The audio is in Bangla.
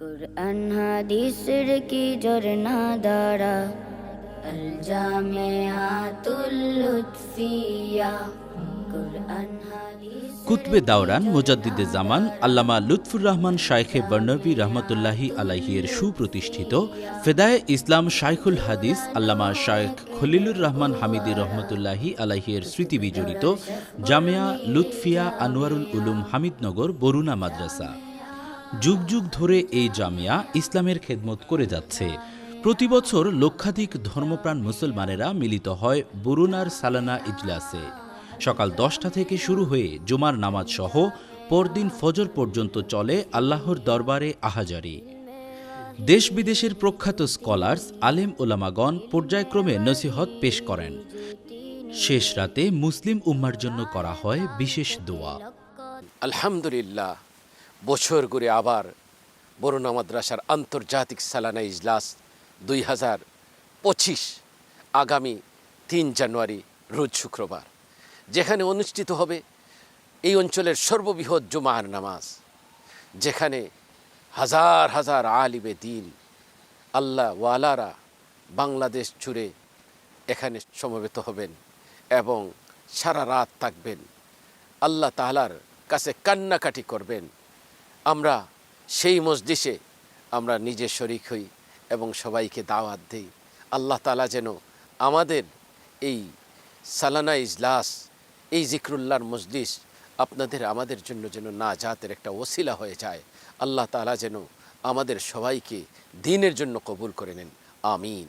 কুরআন হাদিসের কি ঝরনা দ্বারা আল জামিআতুল লুৎফিয়া। কুরআন কুতবে দাওরান মুজাদ্দিদে জামান আল্লামা লুৎফুর রহমান শাইখে বর্নবী রহমতুল্লাহি আলাহিয়ের সুপ্রতিষ্ঠিত ফেদায় ইসলাম শাইখুল হাদিস আল্লামা শাইখ খলিলুর রহমান হামিদি রহমতুল্লাহি আলাহিয়ের স্মৃতি বিজড়িত জামিয়া লুৎফিয়া আনোয়ারুল উলুম হামিদনগর বরুণা মাদ্রাসা। যুগ যুগ ধরে এই জামিয়া ইসলামের খেদমত করে যাচ্ছে। প্রতি বছর লক্ষাধিক ধর্মপ্রাণ মুসলমানেরা মিলিত হয় বরুণার সালানা ইজলাসে। সকাল দশটা থেকে শুরু হয়ে জুমার নামাজ সহ পরদিন ফজর পর্যন্ত চলে আল্লাহর দরবারে আহাজারি। দেশ বিদেশের প্রখ্যাত স্কলার্স, আলেম ওলামাগণ পর্যায়ক্রমে নসিহত পেশ করেন। শেষ রাতে মুসলিম উম্মার জন্য করা হয় বিশেষ দোয়া। আলহামদুলিল্লাহ। বছর ঘুরে আবার বরুণা মাদ্রাসার আন্তর্জাতিক সালানা ইজলাস দুই হাজার পঁচিশ আগামী তিন জানুয়ারি, রোজ শুক্রবার, যেখানে অনুষ্ঠিত হবে এই অঞ্চলের সর্ববৃহৎ জুমার নামাজ, যেখানে হাজার হাজার আলিবে দিন আল্লাহ ওয়ালারা বাংলাদেশ জুড়ে এখানে সমবেত হবেন এবং সারা রাত থাকবেন। আল্লাহ তাহলার কাছে কান্নাকাটি করবেন। আমরা সেই মসজিষে আমরা নিজে শরিক হই এবং সবাইকে দাওয়াত দিই। আল্লাহ তালা যেন আমাদের এই সালানা ইজলাস এই জিক্রুল্লাহর মজলিস আপনাদের, আমাদের জন্য যেন না জাতের একটা ওসিলা হয়ে যায়। আল্লাহ তালা যেন আমাদের সবাইকে দিনের জন্য কবুল করে নেন। আমিন।